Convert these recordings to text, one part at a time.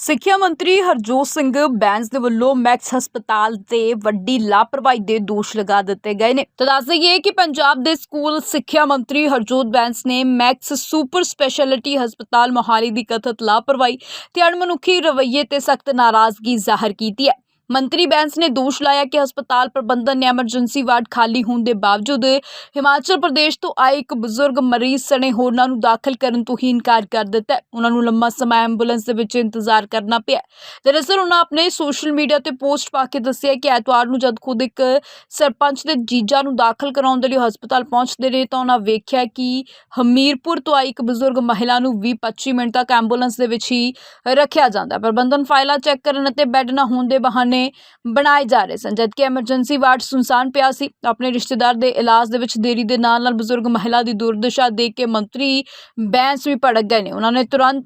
ਸਿੱਖਿਆ ਮੰਤਰੀ ਹਰਜੋਤ ਸਿੰਘ ਬੈਂਸ ਦੇ ਵੱਲੋਂ ਮੈਕਸ ਹਸਪਤਾਲ ਤੇ ਵੱਡੀ ਲਾਪਰਵਾਹੀ ਦੇ ਦੋਸ਼ ਲਗਾ ਦਿੱਤੇ ਗਏ ਨੇ। ਤਾਂ ਦੱਸ ਦਈਏ ਕਿ ਪੰਜਾਬ ਦੇ ਸਕੂਲ ਸਿੱਖਿਆ ਮੰਤਰੀ ਹਰਜੋਤ ਬੈਂਸ ਨੇ ਮੈਕਸ ਸੁਪਰ ਸਪੈਸ਼ਲਿਟੀ ਹਸਪਤਾਲ ਮੋਹਾਲੀ ਦੀ ਕਥਿਤ ਲਾਪਰਵਾਹੀ ਤੇ ਅਣਮਨੁੱਖੀ ਰਵੱਈਏ ਤੇ ਸਖਤ ਨਾਰਾਜ਼ਗੀ ਜ਼ਾਹਰ ਕੀਤੀ ਹੈ। ਮੰਤਰੀ ਬੈਂਸ ਨੇ ਦੋਸ਼ ਲਾਇਆ ਕਿ ਹਸਪਤਾਲ ਪ੍ਰਬੰਧਨ ਨੇ ਐਮਰਜੈਂਸੀ ਵਾਰਡ ਖਾਲੀ ਹੋਣ ਦੇ ਬਾਵਜੂਦ ਹਿਮਾਚਲ ਪ੍ਰਦੇਸ਼ ਤੋਂ ਆਏ ਇੱਕ ਬਜ਼ੁਰਗ ਮਰੀਜ਼ ਸਣੇ ਹੋਰਨਾਂ ਨੂੰ ਦਾਖਲ ਕਰਨ ਤੋਂ ਹੀ ਇਨਕਾਰ ਕਰ ਦਿੱਤਾ ਉਹਨਾਂ ਨੂੰ ਲੰਮਾ ਸਮਾਂ ਐਂਬੂਲੈਂਸ ਦੇ ਵਿੱਚ ਇੰਤਜ਼ਾਰ ਕਰਨਾ ਪਿਆ ਦਰਅਸਲ ਉਹਨਾਂ ਆਪਣੇ ਸੋਸ਼ਲ ਮੀਡੀਆ ਤੇ ਪੋਸਟ ਪਾ ਕੇ ਦੱਸਿਆ ਕਿ ਐਤਵਾਰ ਨੂੰ ਜਦ ਖੁਦ ਇੱਕ ਸਰਪੰਚ ਦੇ ਜੀਜਾ ਨੂੰ ਦਾਖਲ ਕਰਾਉਣ ਦੇ ਲਈ ਹਸਪਤਾਲ ਪਹੁੰਚਦੇ ਨੇ ਤਾਂ ਉਹਨਾਂ ਵੇਖਿਆ ਕਿ ਹਮੀਰਪੁਰ ਤੋਂ ਆਈ ਇੱਕ ਬਜ਼ੁਰਗ ਮਹਿਲਾ ਨੂੰ 20-25 ਮਿੰਟ ਤੱਕ ਐਂਬੂਲੈਂਸ ਦੇ ਵਿੱਚ ਹੀ ਰੱਖਿਆ ਜਾਂਦਾ ਪ੍ਰਬੰਧਨ ਫਾਈਲਾਂ ਚੈੱਕ ਕਰਨ ਅਤੇ ਬੈੱਡ ਨਾ ਹੋਣ ਦੇ ਬਹਾਨੇ ਬਣਾਏ ਜਾ ਰਹੇ ਸਨ। ਜਦਕਿ ਐਮਰਜੈਂਸੀ ਵਾਰਡ ਸੁਨਸਾਨ ਪਿਆ ਸੀ, ਆਪਣੇ ਰਿਸ਼ਤੇਦਾਰ ਦੇ ਇਲਾਜ ਦੇ ਵਿੱਚ ਦੇਰੀ ਦੇ ਨਾਲ ਨਾਲ ਬਜ਼ੁਰਗ ਮਹਿਲਾ ਦੀ ਦੁਰਦਸ਼ਾ ਦੇਖ ਕੇ ਮੰਤਰੀ ਬੈਂਸ ਵੀ ਭੜਕ ਗਏ ਨੇ। ਉਹਨਾਂ ਨੇ ਤੁਰੰਤ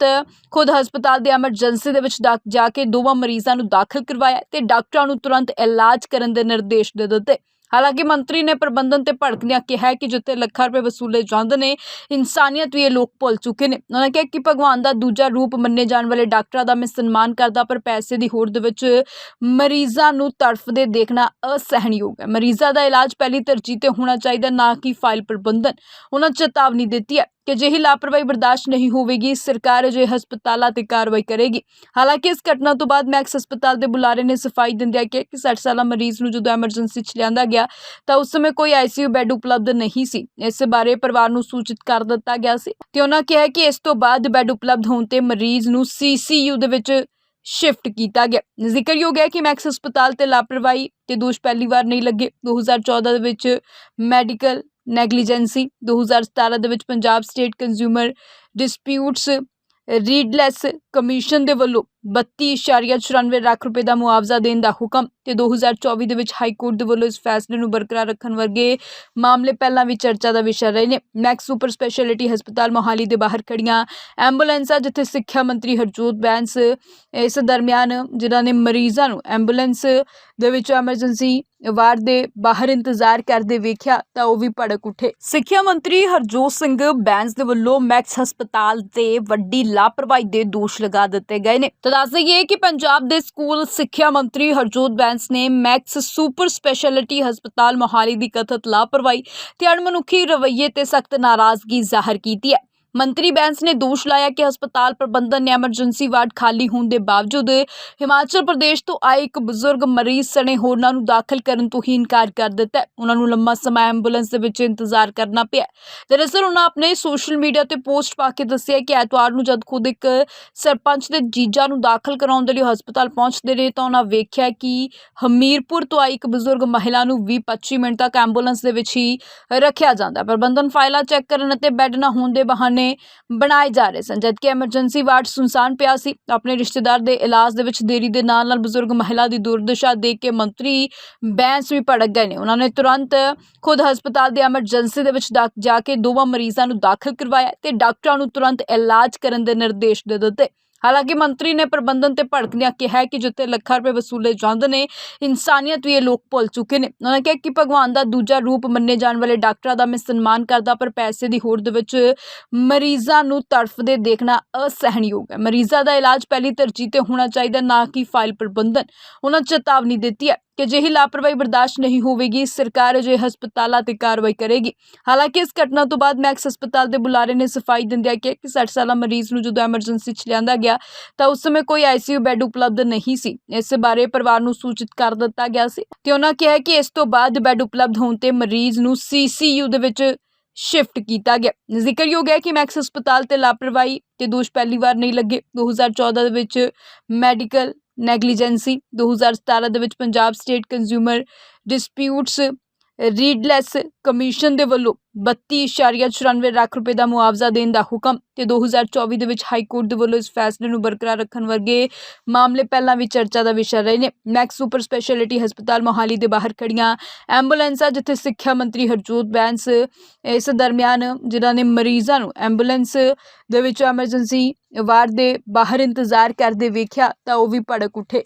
ਖੁਦ ਹਸਪਤਾਲ ਦੇ ਐਮਰਜੈਂਸੀ ਦੇ ਵਿੱਚ ਡਾ- ਜਾ ਕੇ ਦੋਵਾਂ ਮਰੀਜ਼ਾਂ ਨੂੰ ਦਾਖਲ ਕਰਵਾਇਆ ਤੇ ਡਾਕਟਰਾਂ ਨੂੰ ਤੁਰੰਤ ਇਲਾਜ ਕਰਨ ਦੇ ਨਿਰਦੇਸ਼ ਦੇ ਦਿੱਤੇ। ਹਾਲਾਂਕਿ ਮੰਤਰੀ ਨੇ ਪ੍ਰਬੰਧਨ ਤੇ ਭੜਕਦਿਆਂ ਕਿਹਾ ਕਿ ਜਿੱਥੇ ਲੱਖਾਂ ਰੁਪਏ ਵਸੂਲੇ ਜਾਂਦੇ ਨੇ, ਇਨਸਾਨੀਅਤ ਵੀ ਇਹ ਲੋਕ ਭੁੱਲ ਚੁੱਕੇ ਨੇ। ਉਹਨਾਂ ਕਿਹਾ ਕਿ ਭਗਵਾਨ ਦਾ ਦੂਜਾ ਰੂਪ ਮੰਨੇ ਜਾਣ ਵਾਲੇ ਡਾਕਟਰਾਂ ਦਾ ਮੈਂ ਸਨਮਾਨ ਕਰਦਾ, ਪਰ ਪੈਸੇ ਦੀ ਹੋੜ ਦੇ ਵਿੱਚ ਮਰੀਜ਼ਾਂ ਨੂੰ ਤੜਫਦੇ ਦੇਖਣਾ ਅਸਹਿਣਯੋਗ ਹੈ। ਮਰੀਜ਼ਾਂ ਦਾ ਇਲਾਜ ਪਹਿਲੀ ਤਰਜੀਹ ਤੇ ਹੋਣਾ ਚਾਹੀਦਾ, ਨਾ ਕਿ ਫਾਈਲ ਪ੍ਰਬੰਧਨ। ਉਹਨਾਂ ਚੇਤਾਵਨੀ ਦਿੱਤੀ ਹੈ। ਕਿ ਅਜਿਹੀ ਲਾਪਰਵਾਹੀ ਬਰਦਾਸ਼ਤ ਨਹੀਂ ਹੋਵੇਗੀ, ਸਰਕਾਰ ਅਜਿਹੇ ਹਸਪਤਾਲਾਂ ਤੇ ਕਾਰਵਾਈ ਕਰੇਗੀ। ਹਾਲਾਂਕਿ ਇਸ ਘਟਨਾ ਤੋਂ ਬਾਅਦ ਮੈਕਸ ਹਸਪਤਾਲ ਦੇ ਬੁਲਾਰੇ ਨੇ ਸਫ਼ਾਈ ਦਿੰਦਿਆਂ ਕਿਹਾ ਕਿ 60 ਸਾਲਾ ਮਰੀਜ਼ ਨੂੰ ਜਦੋਂ ਐਮਰਜੈਂਸੀ 'ਚ ਲਿਆਂਦਾ ਗਿਆ, ਤਾਂ ਉਸ ਸਮੇਂ ਕੋਈ ਆਈਸੀਯੂ ਬੈੱਡ ਉਪਲਬਧ ਨਹੀਂ ਸੀ। ਇਸ ਬਾਰੇ ਪਰਿਵਾਰ ਨੂੰ ਸੂਚਿਤ ਕਰ ਦਿੱਤਾ ਗਿਆ ਸੀ ਤੇ ਉਹਨਾਂ ਕਿਹਾ ਕਿ ਇਸ ਤੋਂ ਬਾਅਦ ਬੈੱਡ ਉਪਲਬਧ ਹੋਣ ਤੇ ਮਰੀਜ਼ ਨੂੰ ਸੀਸੀਯੂ ਦੇ ਵਿੱਚ ਸ਼ਿਫਟ ਕੀਤਾ ਗਿਆ। ਜ਼ਿਕਰਯੋਗ ਹੈ ਕਿ ਮੈਕਸ ਹਸਪਤਾਲ ਤੇ ਲਾਪਰਵਾਹੀ ਤੇ ਦੋਸ਼ ਪਹਿਲੀ ਵਾਰ ਨਹੀਂ ਲੱਗੇ। 2014 ਦੇ ਵਿੱਚ ਮੈਡੀਕਲ ਨੈਗਲੀਜੈਂਸੀ 2017 ਦੇ ਵਿੱਚ Punjab state consumer disputes redressal commission ਦੇ ਵੱਲੋਂ 32.94 ਲੱਖ ਰੁਪਏ ਦਾ ਮੁਆਵਜ਼ਾ ਦੇਣ ਦਾ ਹੁਕਮ ਤੇ 2024 ਦੇ ਵਿੱਚ ਹਾਈ ਕੋਰਟ ਦੇ ਵੱਲੋਂ ਇਸ ਫੈਸਲੇ ਨੂੰ ਬਰਕਰਾਰ ਰੱਖਣ ਵਰਗੇ ਮਾਮਲੇ ਪਹਿਲਾਂ ਵੀ ਚਰਚਾ ਦਾ ਵਿਸ਼ਾ ਰਹੇ ਨੇ। ਮੈਕਸ ਸੁਪਰ ਸਪੈਸ਼ਲਿਟੀ ਹਸਪਤਾਲ ਮੋਹਾਲੀ ਦੇ ਬਾਹਰ ਖੜੀਆਂ ਐਂਬੂਲੈਂਸਾਂ, ਜਿੱਥੇ ਸਿੱਖਿਆ ਮੰਤਰੀ ਹਰਜੋਤ ਬੈਂਸ ਇਸ ਦਰਮਿਆਨ, ਜਿਨ੍ਹਾਂ ਨੇ ਮਰੀਜ਼ਾਂ ਨੂੰ ਐਂਬੂਲੈਂਸ ਦੇ ਵਿੱਚ ਐਮਰਜੈਂਸੀ ਵਾਰਡ ਦੇ ਬਾਹਰ ਇੰਤਜ਼ਾਰ ਕਰਦੇ ਵੇਖਿਆ ਤਾਂ ਉਹ ਵੀ ਭੜਕ ਉੱਠੇ। ਸਿੱਖਿਆ ਮੰਤਰੀ ਹਰਜੋਤ ਸਿੰਘ ਬੈਂਸ ਦੇ ਵੱਲੋਂ ਮੈਕਸ ਹਸਪਤਾਲ ਤੇ ਵੱਡੀ ਲਾਪਰਵਾਹੀ ਦੇ ਦੋਸ਼ ਲਗਾ ਦਿੱਤੇ ਗਏ ਨੇ। ਤਾਂ ਦੱਸ ਦਈਏ ਕਿ ਪੰਜਾਬ ਦੇ ਸਕੂਲ ਸਿੱਖਿਆ ਮੰਤਰੀ ਹਰਜੋਤ ਬੈਂਸ ਨੇ ਮੈਕਸ ਸੁਪਰ ਸਪੈਸ਼ਲਿਟੀ ਹਸਪਤਾਲ ਮੋਹਾਲੀ ਦੀ ਕਥਿਤ ਲਾਪਰਵਾਹੀ ਤੇ ਅਣਮਨੁੱਖੀ ਰਵੱਈਏ ਤੇ ਸਖਤ ਨਾਰਾਜ਼ਗੀ ਜ਼ਾਹਰ ਕੀਤੀ ਹੈ। ਮੰਤਰੀ ਬੈਂਸ ਨੇ ਦੋਸ਼ ਲਾਇਆ ਕਿ ਹਸਪਤਾਲ ਪ੍ਰਬੰਧਨ ਨੇ ਐਮਰਜੈਂਸੀ ਵਾਰਡ ਖਾਲੀ ਹੋਣ ਦੇ ਬਾਵਜੂਦ ਹਿਮਾਚਲ ਪ੍ਰਦੇਸ਼ ਤੋਂ ਆਏ ਇੱਕ ਬਜ਼ੁਰਗ ਮਰੀਜ਼ ਸਣੇ ਹੋਰਨਾਂ ਨੂੰ ਦਾਖਲ ਕਰਨ ਤੋਂ ਹੀ ਇਨਕਾਰ ਕਰ ਦਿੱਤਾ ਉਹਨਾਂ ਨੂੰ ਲੰਮਾ ਸਮਾਂ ਐਂਬੂਲੈਂਸ ਦੇ ਵਿੱਚ ਇੰਤਜ਼ਾਰ ਕਰਨਾ ਪਿਆ ਦਰਅਸਲ ਉਹਨਾਂ ਆਪਣੇ ਸੋਸ਼ਲ ਮੀਡੀਆ ਤੇ ਪੋਸਟ ਪਾ ਕੇ ਦੱਸਿਆ ਕਿ ਐਤਵਾਰ ਨੂੰ ਜਦ ਖੁਦ ਇੱਕ ਸਰਪੰਚ ਦੇ ਜੀਜਾ ਨੂੰ ਦਾਖਲ ਕਰਾਉਣ ਦੇ ਲਈ ਹਸਪਤਾਲ ਪਹੁੰਚਦੇ ਨੇ ਤਾਂ ਉਹਨਾਂ ਵੇਖਿਆ ਕਿ ਹਮੀਰਪੁਰ ਤੋਂ ਆਈ ਇੱਕ ਬਜ਼ੁਰਗ ਮਹਿਲਾ ਨੂੰ 20-25 ਮਿੰਟ ਤੱਕ ਐਂਬੂਲੈਂਸ ਦੇ ਵਿੱਚ ਹੀ ਰੱਖਿਆ ਜਾਂਦਾ ਪ੍ਰਬੰਧਨ ਫਾਈਲਾਂ ਚੈੱਕ ਕਰਨ ਅਤੇ ਬੈੱਡ ਨਾ ਹੋਣ ਦੇ ਬਹਾਨੇ ਬਣਾਏ ਜਾ ਰਹੇ ਸਨ। ਜਦਕਿ ਐਮਰਜੈਂਸੀ ਵਾਰਡ ਸੁਨਸਾਨ ਪਿਆ ਸੀ, ਆਪਣੇ ਰਿਸ਼ਤੇਦਾਰ ਦੇ ਇਲਾਜ ਦੇ ਵਿੱਚ ਦੇਰੀ ਦੇ ਨਾਲ ਨਾਲ ਬਜ਼ੁਰਗ ਮਹਿਲਾ ਦੀ ਦੁਰਦਸ਼ਾ ਦੇਖ ਕੇ ਮੰਤਰੀ ਬੈਂਸ ਵੀ ਭੜਕ ਗਏ ਨੇ। ਉਹਨਾਂ ਨੇ ਤੁਰੰਤ ਖੁਦ ਹਸਪਤਾਲ ਦੇ ਐਮਰਜੈਂਸੀ ਦੇ ਵਿੱਚ ਡਾ- ਜਾ ਕੇ ਦੋਵਾਂ ਮਰੀਜ਼ਾਂ ਨੂੰ ਦਾਖਲ ਕਰਵਾਇਆ ਤੇ ਡਾਕਟਰਾਂ ਨੂੰ ਤੁਰੰਤ ਇਲਾਜ ਕਰਨ ਦੇ ਨਿਰਦੇਸ਼ ਦੇ ਦਿੱਤੇ। ਹਾਲਾਂਕਿ ਮੰਤਰੀ ਨੇ ਪ੍ਰਬੰਧਨ ਤੇ ਭੜਕਦਿਆਂ ਕਿਹਾ ਕਿ ਜਿੱਥੇ ਲੱਖਾਂ ਰੁਪਏ ਵਸੂਲੇ ਜਾਂਦੇ ਨੇ, ਇਨਸਾਨੀਅਤ ਵੀ ਇਹ ਲੋਕ ਭੁੱਲ ਚੁੱਕੇ ਨੇ। ਉਹਨਾਂ ਕਿਹਾ ਕਿ ਭਗਵਾਨ ਦਾ ਦੂਜਾ ਰੂਪ ਮੰਨੇ ਜਾਣ ਵਾਲੇ ਡਾਕਟਰਾਂ ਦਾ ਮੈਂ ਸਨਮਾਨ ਕਰਦਾ, ਪਰ ਪੈਸੇ ਦੀ ਹੋੜ ਦੇ ਵਿੱਚ ਮਰੀਜ਼ਾਂ ਨੂੰ ਤੜਫਦੇ ਦੇਖਣਾ ਅਸਹਿਣਯੋਗ ਹੈ। ਮਰੀਜ਼ਾਂ ਦਾ ਇਲਾਜ ਪਹਿਲੀ ਤਰਜੀਹ ਤੇ ਹੋਣਾ ਚਾਹੀਦਾ, ਨਾ ਕਿ ਫਾਈਲ ਪ੍ਰਬੰਧਨ। ਉਹਨਾਂ ਚੇਤਾਵਨੀ ਦਿੱਤੀ ਹੈ। ਕਿ ਅਜਿਹੀ ਲਾਪਰਵਾਹੀ ਬਰਦਾਸ਼ਤ ਨਹੀਂ ਹੋਵੇਗੀ, ਸਰਕਾਰ ਅਜਿਹੇ ਹਸਪਤਾਲਾਂ ਤੇ ਕਾਰਵਾਈ ਕਰੇਗੀ। ਹਾਲਾਂਕਿ ਇਸ ਘਟਨਾ ਤੋਂ ਬਾਅਦ ਮੈਕਸ ਹਸਪਤਾਲ ਦੇ ਬੁਲਾਰੇ ਨੇ ਸਫ਼ਾਈ ਦਿੰਦਿਆਂ ਕਿਹਾ ਕਿ 60 ਸਾਲਾ ਮਰੀਜ਼ ਨੂੰ ਜਦੋਂ ਐਮਰਜੈਂਸੀ 'ਚ ਲਿਆਂਦਾ ਗਿਆ, ਤਾਂ ਉਸ ਸਮੇਂ ਕੋਈ ਆਈਸੀਯੂ ਬੈੱਡ ਉਪਲਬਧ ਨਹੀਂ ਸੀ। ਇਸ ਬਾਰੇ ਪਰਿਵਾਰ ਨੂੰ ਸੂਚਿਤ ਕਰ ਦਿੱਤਾ ਗਿਆ ਸੀ ਤੇ ਉਹਨਾਂ ਕਿਹਾ ਕਿ ਇਸ ਤੋਂ ਬਾਅਦ ਬੈੱਡ ਉਪਲਬਧ ਹੋਣ ਤੇ ਮਰੀਜ਼ ਨੂੰ ਸੀਸੀਯੂ ਦੇ ਵਿੱਚ ਸ਼ਿਫਟ ਕੀਤਾ ਗਿਆ। ਜ਼ਿਕਰਯੋਗ ਹੈ ਕਿ ਮੈਕਸ ਹਸਪਤਾਲ ਤੇ ਲਾਪਰਵਾਹੀ ਤੇ ਦੋਸ਼ ਪਹਿਲੀ ਵਾਰ ਨਹੀਂ ਲੱਗੇ। 2014 ਦੇ ਵਿੱਚ ਮੈਡੀਕਲ ਨੈਗਲੀਜੈਂਸੀ 2017 ਦੇ ਵਿੱਚ Punjab state consumer disputes redressal commission ਦੇ ਵੱਲੋਂ 32.94 ਲੱਖ ਰੁਪਏ ਦਾ ਮੁਆਵਜ਼ਾ ਦੇਣ ਦਾ ਹੁਕਮ ਤੇ 2024 ਦੇ ਵਿੱਚ ਹਾਈ ਕੋਰਟ ਦੇ ਵੱਲੋਂ ਇਸ ਫੈਸਲੇ ਨੂੰ ਬਰਕਰਾਰ ਰੱਖਣ ਵਰਗੇ ਮਾਮਲੇ ਪਹਿਲਾਂ ਵੀ ਚਰਚਾ ਦਾ ਵਿਸ਼ਾ ਰਹੇ ਨੇ। ਮੈਕਸ ਸੁਪਰ ਸਪੈਸ਼ਲਿਟੀ ਹਸਪਤਾਲ ਮੋਹਾਲੀ ਦੇ ਬਾਹਰ ਖੜੀਆਂ ਐਂਬੂਲੈਂਸਾਂ, ਜਿੱਥੇ ਸਿੱਖਿਆ ਮੰਤਰੀ ਹਰਜੋਤ ਬੈਂਸ ਇਸ ਦਰਮਿਆਨ, ਜਿਨ੍ਹਾਂ ਨੇ ਮਰੀਜ਼ਾਂ ਨੂੰ ਐਂਬੂਲੈਂਸ ਦੇ ਵਿੱਚ ਐਮਰਜੈਂਸੀ ਵਾਰ ਦੇ ਬਾਹਰ ਇੰਤਜ਼ਾਰ ਕਰਦੇ ਵੇਖਿਆ, ਤਾਂ ਉਹ ਵੀ ਭੜਕ ਉੱਠੇ।